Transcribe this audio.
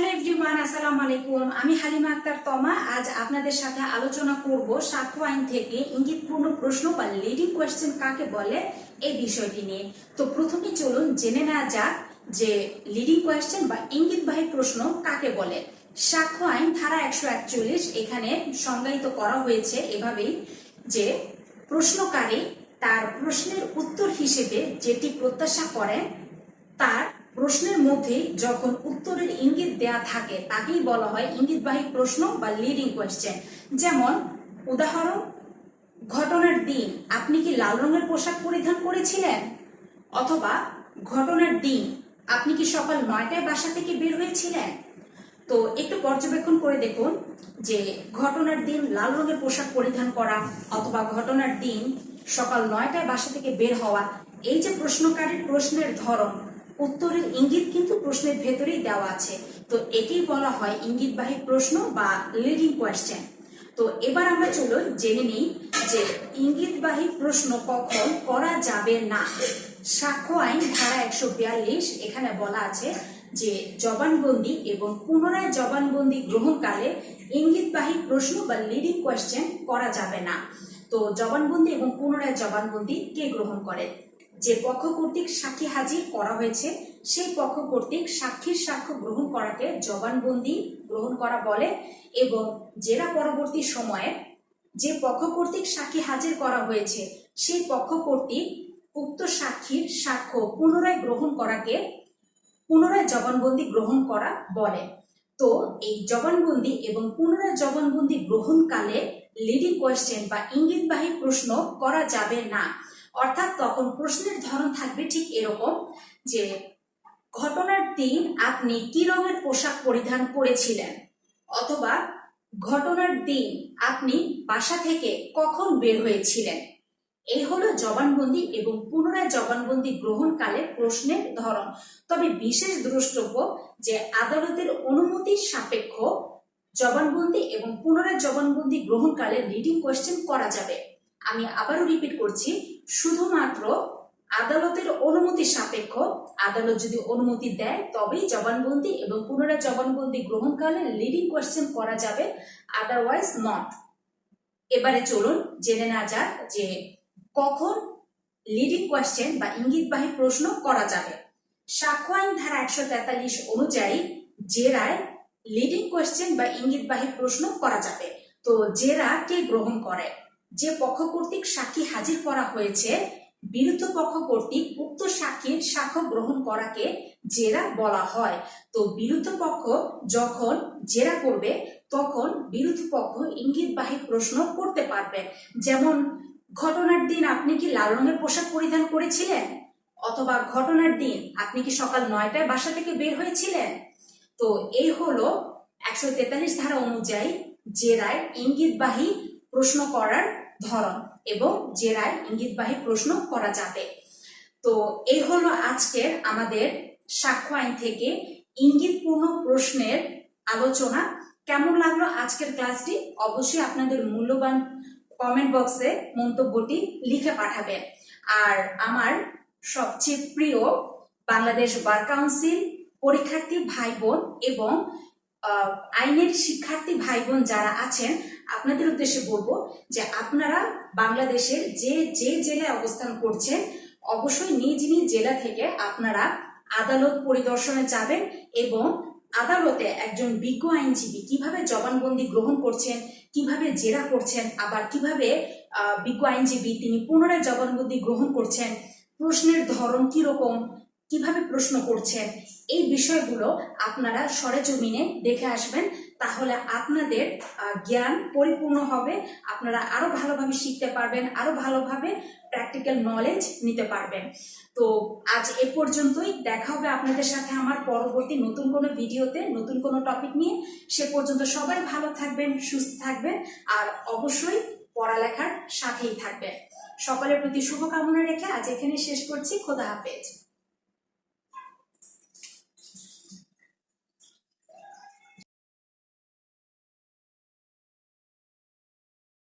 Hello everyone, আসসালামু আলাইকুম। আমি হালিমা আক্তার তমা। আজ আপনাদের সাথে আলোচনা করব সাক্ষ্য আইন থেকে ইঙ্গিতপূর্ণ প্রশ্ন বা লিডিং কোয়েশ্চেন কাকে বলে এই বিষয়টি নিয়ে। তো প্রথমে চলুন জেনে নেওয়া যাক যে লিডিং কোয়েশ্চেন বা ইঙ্গিতবাহী প্রশ্ন কাকে বলে। সাক্ষ্য আইন ধারা একশো একচল্লিশ এখানে সংজ্ঞায়িত করা হয়েছে এভাবেই যে প্রশ্নকারী তার প্রশ্নের উত্তর হিসেবে যেটি প্রত্যাশা করেন তার প্রশ্নের মধ্যে যখন উত্তরের ইঙ্গিত দেয়া থাকে, তাকেই বলা হয় ইঙ্গিতবাহী প্রশ্ন বা লিডিং কোয়েশ্চেন যেমন, উদাহরণ, ঘটনার দিন, আপনি কি লাল রঙের পোশাক পরিধান করেছিলেন? অথবা, ঘটনার দিন, আপনি কি সকাল নয়টায় বাসা থেকে বের হয়েছিলেন? তো একটু পর্যবেক্ষণ করে দেখুন যে ঘটনার দিন লাল রঙের পোশাক পরিধান করা অথবা ঘটনার দিন সকাল নয়টায় বাসা থেকে বের হওয়া, এই যে প্রশ্নকারীর প্রশ্নের ধরন উত্তরের ইঙ্গিত কিন্তু প্রশ্নের ভেতরেই দেওয়া আছে। তো একেই বলা হয় ইঙ্গিতবাহী প্রশ্ন বা লিডিং কোয়েশ্চেন তো এবার আমরা চলুন জেনে নিই যে ইঙ্গিতবাহী প্রশ্ন কখন করা যাবে না। সাক্ষ্য আইন ধারা একশো বিয়াল্লিশ এখানে বলা আছে যে জবানবন্দি এবং পুনরায় জবানবন্দি গ্রহণকালে ইঙ্গিতবাহী প্রশ্ন বা লিডিং কোয়েশ্চেন করা যাবে না। তো জবানবন্দি এবং পুনরায় জবানবন্দি কে গ্রহণ করে? যে পক্ষ কর্তৃক সাক্ষী হাজির করা হয়েছে, সেই পক্ষ কর্তৃক সাক্ষীর সাক্ষ্য গ্রহণ করাকে জবানবন্দি গ্রহণ করা বলে এবং জেরা পরবর্তী সময়ে যে পক্ষ কর্তৃক সাক্ষী হাজির করা হয়েছে, সেই পক্ষ কর্তৃক উক্ত সাক্ষীর সাক্ষ্য পুনরায় গ্রহণ করাকে পুনরায় জবানবন্দি গ্রহণ করা বলে। তো এই জবানবন্দি এবং পুনরায় জবানবন্দি গ্রহণকালে লিডিং কোয়েশ্চেন বা ইঙ্গিতবাহী প্রশ্ন করা যাবে না। অর্থাৎ তখন প্রশ্নের ধরন থাকবে ঠিক এরকম যে, ঘটনার দিন আপনি কি রঙের পোশাক পরিধান করেছিলেন? অথবা, ঘটনার দিন আপনি বাসা থেকে কখন বের হয়েছিলেন? এই হলো জবানবন্দি এবং পুনরায় জবানবন্দি গ্রহণকালে প্রশ্নের ধরন। তবে বিশেষ দ্রষ্টব্য যে, আদালতের অনুমতির সাপেক্ষ জবানবন্দি এবং পুনরায় জবানবন্দি গ্রহণকালে রিডিং কোয়েশ্চেন করা যাবে। আমি আবারও রিপিট করছি শুধুমাত্র আদালতের অনুমতি সাপেক্ষ, আদালত যদি অনুমতি দেয়, তবেই জবানবন্দি এবং পুনরায় জবানবন্দি গ্রহণকালে লিডিং কোয়েশ্চেন করা যাবে আদারওয়াইজ নট এবারে চলুন জেনে না যাক যে কখন লিডিং কোয়েশ্চেন বা ইঙ্গিতবাহী প্রশ্ন করা যাবে। সাক্ষ্য আইন ধারা একশো তেতাল্লিশ অনুযায়ী জেরায় লিডিং কোয়েশ্চেন বা ইঙ্গিতবাহী প্রশ্ন করা যাবে, তো জেরা কে গ্রহণ করে? যে পক্ষ কর্তৃক সাক্ষী হাজির করা হয়েছে, বিরুদ্ধ পক্ষ কর্তৃক উক্ত সাক্ষীর সাক্ষ্য গ্রহণ করাকে জেরা বলা হয়। তো বিরুদ্ধ পক্ষ যখন জেরা করবে, তখন বিরুদ্ধ পক্ষ ইঙ্গিতবাহী প্রশ্ন করতে পারবে। যেমন, ঘটনার দিন আপনি কি লাল রঙের পোশাক পরিধান করেছিলেন? অথবা, ঘটনার দিন আপনি কি সকাল নয়টায় বাসা থেকে বের হয়েছিলেন? তো এই হলো একশো তেতাল্লিশ ধারা অনুযায়ী জেরায় ইঙ্গিতবাহী প্রশ্ন করার ধরন এবং জেরায় ইঙ্গিতবাহী প্রশ্ন করা যাবে। তো এই হলো আজকের আমাদের সাক্ষ্য আইন থেকে ইঙ্গিতপূর্ণ প্রশ্নের আলোচনা। কেমন লাগল আজকের ক্লাসটি? অবশ্যই আপনাদের মূল্যবান কমেন্ট বক্সে মন্তব্যটি লিখে পাঠাবেন। আর আমার সবচেয়ে প্রিয় বাংলাদেশ বার কাউন্সিল পরীক্ষার্থী ভাই বোন এবং আইনের শিক্ষার্থী ভাই বোন যারা আছেন, আপনাদের উদ্দেশ্যে বলব যে আপনারা বাংলাদেশের যে যে জেলায় অবস্থান করছেন, অবশ্যই নিজ নিজ জেলা থেকে আপনারা আদালত পরিদর্শনে যাবেন এবং আদালতে একজন বিজ্ঞ আইনজীবী কীভাবে জবানবন্দি গ্রহণ করছেন, কীভাবে জেরা করছেন, আবার কীভাবে বিজ্ঞ আইনজীবী তিনি পুনরায় জবানবন্দি গ্রহণ করছেন, প্রশ্নের ধরন কীরকম কীভাবে প্রশ্ন করছেন, এই বিষয়গুলো আপনারা সরেজমিনে দেখে আসবেন। তাহলে আপনাদের জ্ঞান পরিপূর্ণ হবে, আপনারা আরও ভালোভাবে শিখতে পারবেন, আরও ভালোভাবে প্র্যাকটিক্যাল নলেজ নিতে পারবেন। তো আজ এ পর্যন্তই, দেখা হবে আপনাদের সাথে আমার পরবর্তী নতুন কোনো ভিডিওতে, নতুন কোনো টপিক নিয়ে। সে পর্যন্ত সবাই ভালো থাকবেন, সুস্থ থাকবেন, আর অবশ্যই পড়ালেখার সাথেই থাকবেন। সকলের প্রতি শুভকামনা রেখে আজ এখানে শেষ করছি। খোদা হাফেজ।